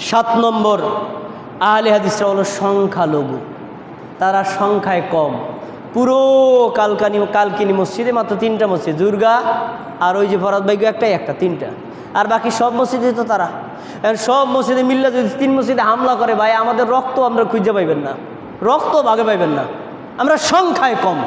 সাত নম্বর, আহলে হাদিসরা হলো সংখ্যালঘু। তারা সংখ্যায় কম। পুরো কালকানি, কালকিনি মসজিদে মাত্র তিনটা মসজিদ, দুর্গা আর ওই যে ভরত বাইগ একটাই, একটা, তিনটা। আর বাকি সব মসজিদে তো তারা। সব মসজিদে মিল্লা যদি তিন মসজিদে হামলা করে, ভাই, আমাদের রক্ত আমরা খুঁজে পাইবেন না। রক্ত ভাগে পাইবেন না। আমরা সংখ্যায় কম।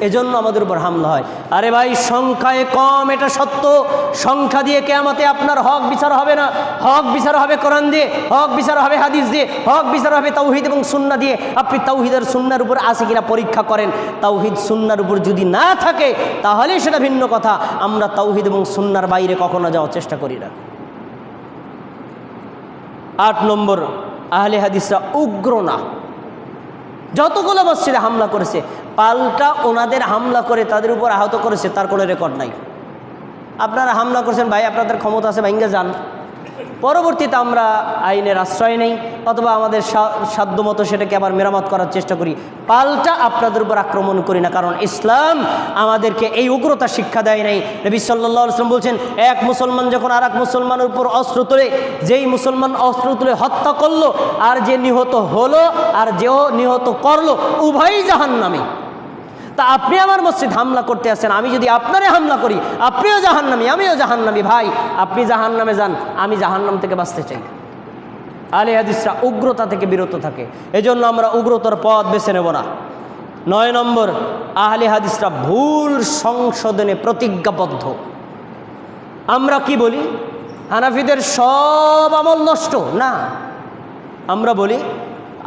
এজন্য আমাদের উপর হামলা হয়। আরে ভাই, সংখ্যায় কম, এটা সত্য। সংখ্যা দিয়ে কেয়ামতে আপনার হক বিচার হবে না। হক বিচার হবে কোরআন দিয়ে, হক বিচার হবে হাদিস দিয়ে, হক বিচার হবে তাওহিদ এবং সুন্না দিয়ে। আপনি তাওহিদের সুন্নার উপর আছে কিনা পরীক্ষা করেন। তাওহিদ সুন্নার উপর যদি না থাকে তাহলে সেটা ভিন্ন কথা। আমরা তাওহিদ এবং সুন্নার বাইরে কখনো যাওয়ার চেষ্টা করি না। আট নম্বর, আহলে হাদিসরা উগ্র না। যতগুলো মসজিদে হামলা করেছে, পাল্টা ওনাদের হামলা করে তাদের উপর আহত করেছে, তার কোনো রেকর্ড নাই। আপনারা হামলা করছেন, ভাই, আপনাদের ক্ষমতা আছে, ভাইঙ্গা যান। পরবর্তীতে আমরা আইনের আশ্রয় নেই, অথবা আমাদের সাধ্যমতো সেটাকে আবার মেরামত করার চেষ্টা করি। পাল্টা আপনাদের উপর আক্রমণ করি না, কারণ ইসলাম আমাদেরকে এই উগ্রতা শিক্ষা দেয় নাই। নবী সাল্লাহ ইসলাম বলছেন, এক মুসলমান যখন আর এক মুসলমানের উপর অস্ত্র তোলে, যেই মুসলমান অস্ত্র তুলে হত্যা করল, আর যে নিহত হলো, আর যেও নিহত করল, উভয়ই জাহান নামে তা আপনি আমার মসজিদ হামলা করতে আসেন আমি যদি আপনারে হামলা করি, আপনিও জাহান্নামি, আমিও জাহান্নামি ভাই। আপনি জাহান্নামে যান, আমি জাহান্নাম থেকে বাঁচতে চাই। আলে হাদিসরা উগ্রতা থেকে বিরত থাকে। এজন্য আমরা উগ্রতার পথ বেছে নেব না। নয় নম্বর, আহলে হাদিসরা ভুল সংশোধনে প্রতিজ্ঞাবদ্ধ। আমরা কি বলি? হানাফিদের সব আমল নষ্ট? না। আমরা বলি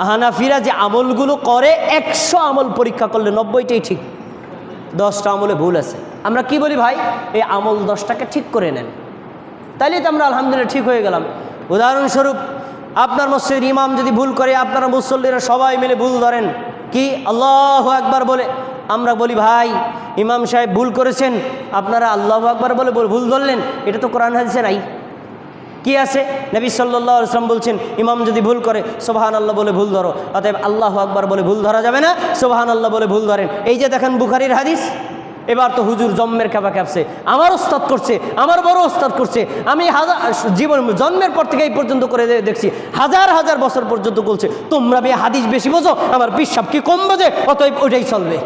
হানাফিরা যে আমলগুলো করে, একশো আমল পরীক্ষা করলে নব্বইটাই ঠিক। দশটা আমলে ভুল আছে। আমরা কি বলি ভাই? এই আমল দশটাকে ঠিক করে নেন। তাইলে তো আমরা আলহামদুলিল্লাহ ঠিক হয়ে গেলাম। উদাহরণস্বরূপ, আপনার মসজিদের ইমাম যদি ভুল করে, আপনারা মুসল্লিরা সবাই মিলে ভুল ধরেন। কি? আল্লাহ একবার বলে। আমরা বলি, ভাই, ইমাম সাহেব ভুল করেছেন। আপনারা আল্লাহ আকবার বলে ভুল ধরলেন। এটা তো কোরআন হাদিসে নাই। কি আছে? নবী সাল্লাহ আসলাম বলছেন, ইমাম যদি ভুল করে সোবাহান আল্লাহ বলে ভুল ধরো। অতএব আল্লাহ আকবার বলে ভুল ধরা যাবে না সোবাহান আল্লাহ বলে ভুল ধরেন। এই যে দেখেন বুখারির হাদিস, এবার তো হুজুর জন্মের কাপা কাঁপছে আমার ওস্তাদ করছে, আমার বড় ওস্তাদ করছে, আমি হাজার জীবন, জন্মের পর থেকে এই পর্যন্ত করে দেখছি, হাজার হাজার বছর পর্যন্ত বলছে, তোমরা বে হাদিস বেশি বোঝো, আমার বিশ্বাস কি কম বোঝে, অতএব ওইটাই চলবে।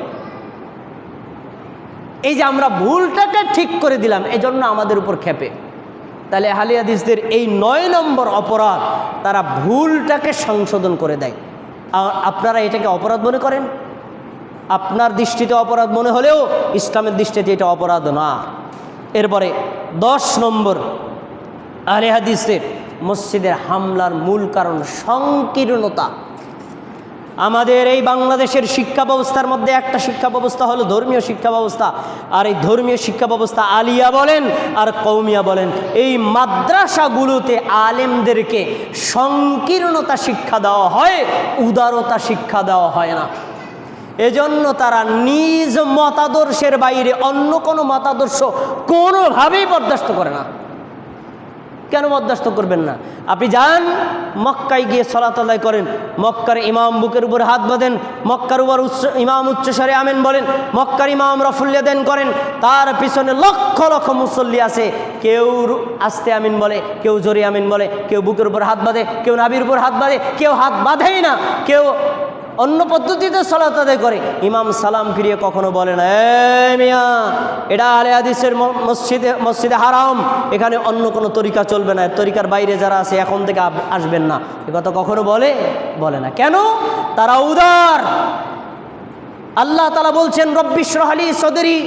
এই যে আমরা ভুলটাকে ঠিক করে দিলাম, এজন্য আমাদের উপর খেপে তাহলে আহলে হাদিসদের এই নয় নম্বর অপরাধ, তারা ভুলটাকে সংশোধন করে দেয়। আপনারা এটাকে অপরাধ মনে করেন? আপনার দৃষ্টিতে অপরাধ মনে হলেও ইসলামের দৃষ্টিতে এটা অপরাধ না। এরপরে দশ নম্বর, আহলে হাদিসের মসজিদের হামলার মূল কারণ সংকীর্ণতা। আমাদের এই বাংলাদেশের শিক্ষা ব্যবস্থার মধ্যে একটা শিক্ষা ব্যবস্থা হলো ধর্মীয় শিক্ষা ব্যবস্থা। আর এই ধর্মীয় শিক্ষা ব্যবস্থা আলিয়া বলেন আর কৌমিয়া বলেন। এই মাদ্রাসাগুলোতে আলেমদেরকে সংকীর্ণতা শিক্ষা দেওয়া হয়, উদারতা শিক্ষা দেওয়া হয় না। এজন্য তারা নিজ মতাদর্শের বাইরে অন্য কোনো মতাদর্শ কোনোভাবেই বরদাস্ত করে না। কেন বরদাস্ত করবেন না? আপনি যান, মক্কায় গিয়ে সলাত আদায় করেন। মক্কার ইমাম বুকের উপর হাত বাঁধেন, মক্কার উপর উচ্চ, ইমাম উচ্চস্বরে আমেন বলেন, মক্কার ইমাম রফুল্লিয়া দেন করেন। তার পিছনে লক্ষ লক্ষ মুসল্লি আছে। কেউ আস্তে আমিন বলে, কেউ জোরে আমিন বলে, কেউ বুকের উপর হাত বাঁধে, কেউ নাবির উপর হাত বাঁধে, কেউ হাত বাঁধেই না, কেউ অন্য পদ্ধতিতে সলাত আদায় করে। ইমাম সালাম ফিরিয়ে কখনো বলে না মিয়া, এটা আলে আদিসের মসজিদে মসজিদে হারাম। এখানে অন্য কোনো তরিকা চলবে না। তরিকার বাইরে যারা আছে, এখন থেকে আসবেন না। এ কথা কখনো বলে? বলে না। কেন? তারা উদার। আল্লাহ তালা বলছেন রব্বিশ রহালি সদরি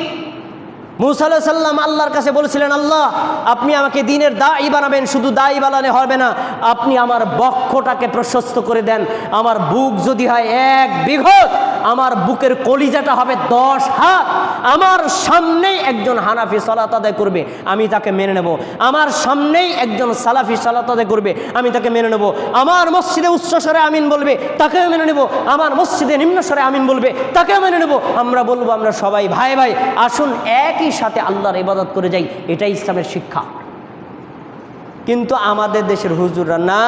মুসা সাল্লাম আল্লাহর কাছে বলেছিলেন, আল্লাহ, আপনি আমাকে দিনের দায়ী বানাবেন, শুধু দায়ী বানালে হবে না। আপনি আমার বক্ষটাকে প্রশস্ত করে দেন। আমার বুক যদি হয় এক বিঘত আমার বুকের কলিজাটা হবে দশ হাত। আমার সামনেই একজন হানাফি সালাত আদায় করবে, আমি তাকে মেনে নেব। আমার সামনেই একজন সালাফি সালাত আদায় করবে, আমি তাকে মেনে নেব। আমার মসজিদে উচ্চস্বরে আমিন বলবে, তাকেও মেনে নেব। আমার মসজিদে নিম্নস্বরে আমিন বলবে, তাকেও মেনে নেব। আমরা বলব, আমরা সবাই, ভাই ভাই, আসুন একই সাথে আল্লাহর ইবাদত করে যাই, এটাই ইসলামের শিক্ষা। কিন্তু আমাদের দেশের হুজুররা, না,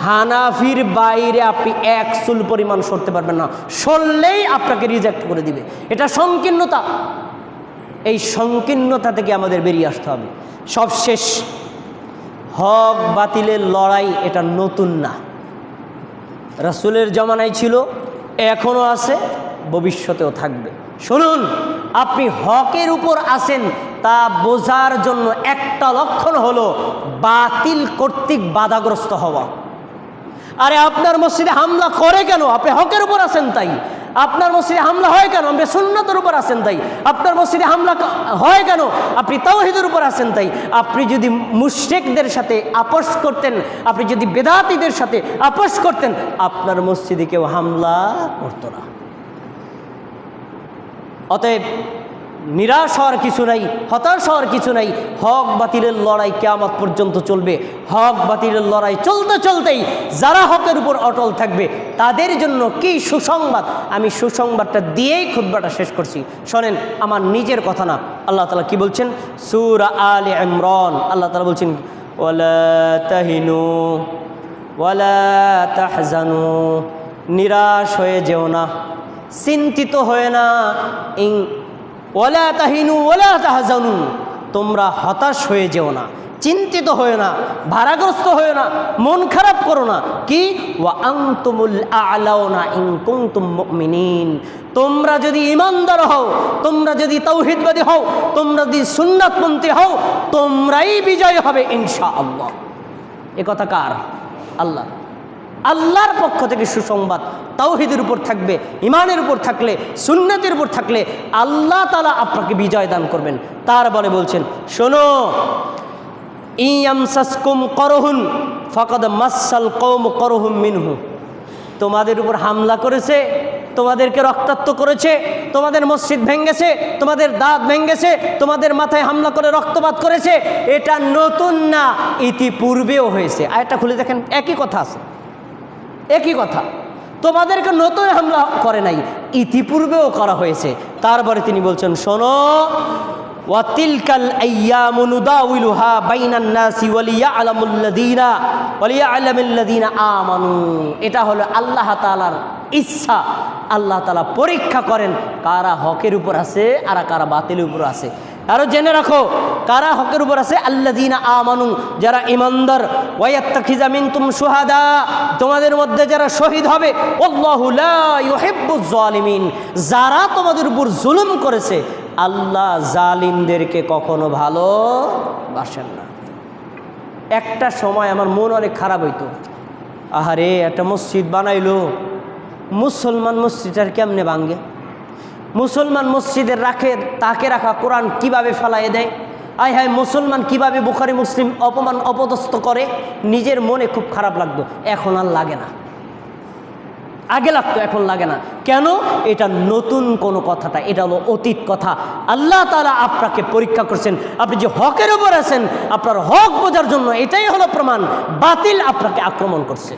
হানাফির বাইরে আপনি এক চুল পরিমাণ সরতে পারবেন না। সরলেই আপনাকে রিজেক্ট করে দিবে। এটা সংকীর্ণতা। এই সংকীর্ণতা থেকে আমাদের বেরিয়ে আসতে হবে। সবশেষ, হক বাতিলের লড়াই এটা নতুন না। রাসুলের জমানায় ছিল, এখনও আছে, ভবিষ্যতেও থাকবে। শুনুন, আপনি হকের উপর আসেন তা বোঝার জন্য একটা লক্ষণ হলো বাতিল কর্তৃক বাধাগ্রস্ত হওয়া। আরে আপনার মসজিদে হামলা করে কেন? আপনি হকের উপর আসেন তাই। আপনার মসজিদে হামলা হয় কেন? আপনি সুন্নতের উপর আসেন তাই। আপনার মসজিদে হামলা হয় কেন? আপনি তাওহিদের উপর আসেন তাই। আপনি যদি মুশ্রেকদের সাথে আপোষ করতেন, আপনি যদি বেদাতিদের সাথে আপোষ করতেন, আপনার মসজিদে কেউ হামলা করতো না। অতএব নিরাশ হওয়ার কিছু নাই, হতাশ হওয়ার কিছু নাই। হক বাতিলের লড়াই কেয়ামত পর্যন্ত চলবে। হক বাতিলের লড়াই চলতে চলতেই যারা হকের উপর অটল থাকবে, তাদের জন্য কি সুসংবাদ? আমি সুসংবাদটা দিয়েই খুদ্বাটা শেষ করছি। শোনেন, আমার নিজের কথা না। আল্লাহ তালা কি বলছেন? সুর আল ইমরান। আল্লাহ তালা বলছেন, ওয়ালা তাহিনু, ওয়ালা তাহজানু। নিরাশ হয়ে যেও না। চিন্তিত হয়ে না। ইং ওলা তাহিনু ওলা তাহাজানু। তোমরা হতাশ হয়ে যেও না, চিন্তিত হয়ে না, ভারাগ্রস্ত হয়ে না, মন খারাপ করো না। কি? তোমরা যদি ইমানদার হও, তোমরা যদি তৌহিদবাদী হও, তোমরা যদি সুন্নাতপন্থী হও, তোমরাই বিজয় হবে ইনশাআল্লাহ। এ কথা কার? আল্লাহ। আল্লাহর পক্ষ থেকে সুসংবাদ তাওহিদের উপর থাকবে ইমানের উপর থাকলে, সুন্নতের উপর থাকলে আল্লাহ তালা আপনাকে বিজয় দান করবেন। তার বলে বলছেন, শোনো ইয়ামসাসকুম করহুন, ফকদ মাসাল কৌম করহুম মিনহু। তোমাদের উপর হামলা করেছে, তোমাদেরকে রক্তাক্ত করেছে, তোমাদের মসজিদ ভেঙ্গেছে, তোমাদের দাঁত ভেঙ্গেছে, তোমাদের মাথায় হামলা করে রক্তপাত করেছে, এটা নতুন না, ইতিপূর্বেও হয়েছে। আর এটা খুলে দেখেন, একই কথা আছে। একই কথা। তোমাদেরকে নতুন হামলা করে নাই, ইতিপূর্বেও করা হয়েছে। তারপরে তিনি বলছেন, শোনো এটা হলো আল্লাহ তাআলার ইচ্ছা। আল্লাহ তাআলা পরীক্ষা করেন কারা হকের উপর আছে আর কারা বাতিলের উপর আছে। আরও জেনে রাখো, কারা হকের উপর আছে? আল্লাদিনা আমানু, যারা ইমানদার ওয়াত্তাখিজা তুম সুহাদা তোমাদের মধ্যে যারা শহীদ হবে জালিমিন যারা তোমাদের উপর জুলুম করেছে, আল্লাহ জালিমদেরকে কখনো ভালো বাসেন না। একটা সময় আমার মন অনেক খারাপ হইতো। আহারে, একটা মসজিদ বানাইলো। মুসলমান মসজিদ আর কেমনে ভাঙ্গে মুসলমান মসজিদের রাখে, তাকে রাখা কোরআন কীভাবে ফেলাইয়ে দেয়? আয় হায়, মুসলমান কীভাবে বুখারি, মুসলিম অপমান অপদস্থ করে? নিজের মনে খুব খারাপ লাগতো। এখন আর লাগে না। আগে লাগতো, এখন লাগে না। কেন? এটা নতুন কোনো কথাটা, এটা হলো অতীত কথা। আল্লাহ তালা আপনাকে পরীক্ষা করছেন। আপনি যে হকের উপর আছেন, আপনার হক বোঝার জন্য এটাই হলো প্রমাণ। বাতিল আপনাকে আক্রমণ করছে।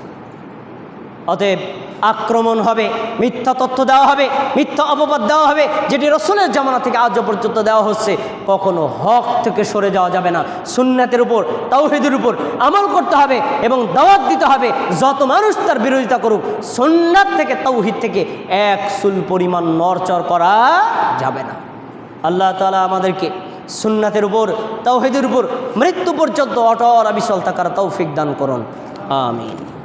অতএব আক্রমণ হবে, মিথ্যা তথ্য দেওয়া হবে, মিথ্যা অপবাদ দেওয়া হবে, যেটি রসুলের জামানা থেকে আজও পর্যন্ত দেওয়া হচ্ছে, কখনো হক থেকে সরে যাওয়া যাবে না। সুন্নাতের উপর, তাওহিদের উপর আমল করতে হবে এবং দাওয়াত দিতে হবে, যত মানুষ তার বিরোধিতা করুক, সুন্নাত থেকে, তাওহিদ থেকে এক সুল পরিমাণ নরচর করা যাবে না। আল্লাহ তালা আমাদেরকে সুন্নাতের উপর, তাওহিদের উপর, মৃত্যু পর্যন্ত অটল অবিচল থাকার তৌফিক দান করুন। আমিন।